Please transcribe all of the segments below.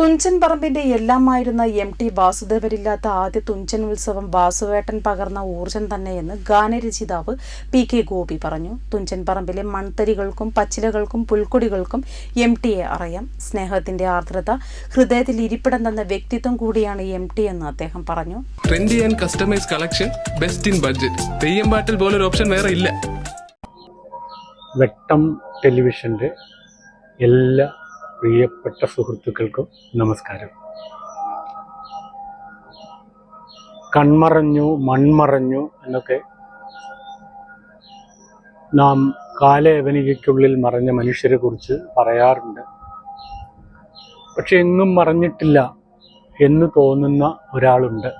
Thunchan പറമ്പിന്റെ എല്ലാമായിരുന്ന M T വാസുദേവരില്ലാത്ത ആദ്യ തുഞ്ചൻ ഉത്സവം വാസുവേട്ടൻ പകർന്ന ഊർജം തന്നെയെന്ന് ഗാനരചിതാവ് പി കെ ഗോപി പറഞ്ഞു. തുഞ്ചൻ പറമ്പിലെ മൺതരികൾക്കും പച്ചിലകൾക്കും പുൽക്കൊടികൾക്കും എം ടിയെ അറിയാം. സ്നേഹത്തിന്റെ ആർദ്രത ഹൃദയത്തിൽ ഇരിപ്പിടം തന്ന വ്യക്തിത്വം കൂടിയാണ് എം ടി എന്ന് അദ്ദേഹം പറഞ്ഞു. Trendy and customise collection best in budget Theyyam പാട്ടിൽ പോലൊരു ഓപ്ഷൻ വേറെ ഇല്ല. വെട്ടം എല്ലാ പ്രിയപ്പെട്ട സുഹൃത്തുക്കൾക്കും നമസ്കാരം. കൺമറഞ്ഞു മൺമറഞ്ഞു എന്നൊക്കെ നാം കാലയവനികയ്ക്കുള്ളിൽ മറഞ്ഞ മനുഷ്യരെ കുറിച്ച് പറയാറുണ്ട്. പക്ഷെ എങ്ങും മറഞ്ഞിട്ടില്ല എന്ന് തോന്നുന്ന ഒരാളുണ്ട്.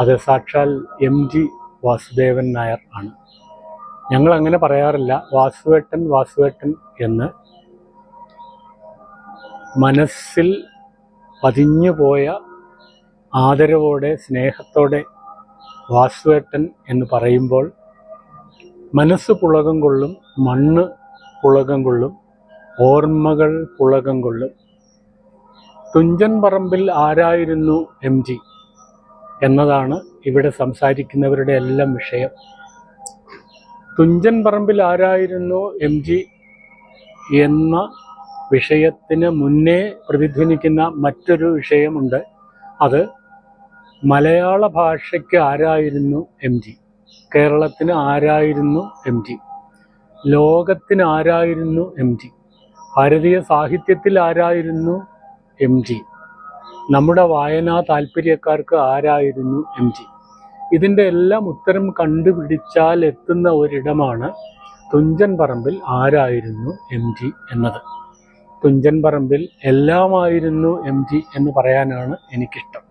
അത് സാക്ഷാൽ എം ജി വാസുദേവൻ നായർ ആണ്. ഞങ്ങൾ അങ്ങനെ പറയാറില്ല. വാസുവേട്ടൻ വാസുവേട്ടൻ എന്ന് മനസ്സിൽ പതിഞ്ഞു പോയ ആദരവോടെ സ്നേഹത്തോടെ വാസുവേട്ടൻ എന്ന് പറയുമ്പോൾ മനസ്സ് പുളകം കൊള്ളും മണ്ണ് പുളകം കൊള്ളും ഓർമ്മകൾ പുളകം കൊള്ളും. തുഞ്ചൻ പറമ്പിൽ ആരായിരുന്നു എം ജി? എന്നതാണ് ഇവിടെ സംസാരിക്കുന്നവരുടെ എല്ലാം വിഷയം. തുഞ്ചൻ പറമ്പിൽ ആരായിരുന്നു എം ജി? എന്ന വിഷയത്തിന് മുന്നേ പ്രതിധ്വനിക്കുന്ന മറ്റൊരു വിഷയമുണ്ട്. അത് മലയാള ഭാഷയ്ക്ക് ആരായിരുന്നു എം ജി? കേരളത്തിന് ആരായിരുന്നു എം ജി? ലോകത്തിന് ആരായിരുന്നു എം ജി? ഭാരതീയ സാഹിത്യത്തിൽ ആരായിരുന്നു എം ജി? നമ്മുടെ വായനാ താല്പര്യക്കാർക്ക് ആരായിരുന്നു എം ജി? ഇതിന്റെ എല്ലാം ഉത്തരം കണ്ടുപിടിച്ചാൽ എത്തുന്ന ഒരിടമാണ് തുഞ്ചൻ പറമ്പിൽ ആരായിരുന്നു എം ജി എന്നത്. തുഞ്ചൻ പറമ്പിൽ എല്ലാമായിരുന്നു എം ജി എന്ന് പറയാനാണ് എനിക്കിഷ്ടം.